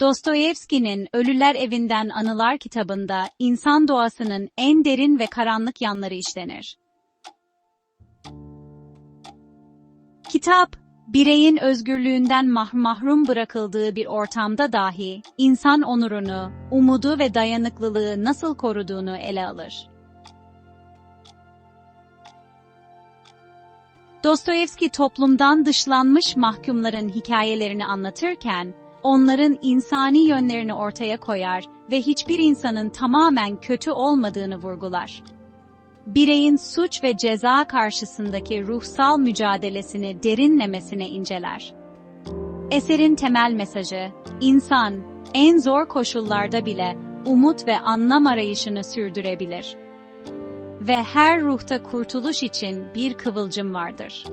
Dostoyevski'nin Ölüler Evinden Anılar kitabında insan doğasının en derin ve karanlık yanları işlenir. Kitap, bireyin özgürlüğünden mah- mahrum bırakıldığı bir ortamda dahi insan onurunu, umudu ve dayanıklılığı nasıl koruduğunu ele alır. Dostoyevski toplumdan dışlanmış mahkumların hikayelerini anlatırken, onların insani yönlerini ortaya koyar ve hiçbir insanın tamamen kötü olmadığını vurgular. Bireyin suç ve ceza karşısındaki ruhsal mücadelesini derinlemesine inceler. Eserin temel mesajı, insan, en zor koşullarda bile umut ve anlam arayışını sürdürebilir. Ve her ruhta kurtuluş için bir kıvılcım vardır.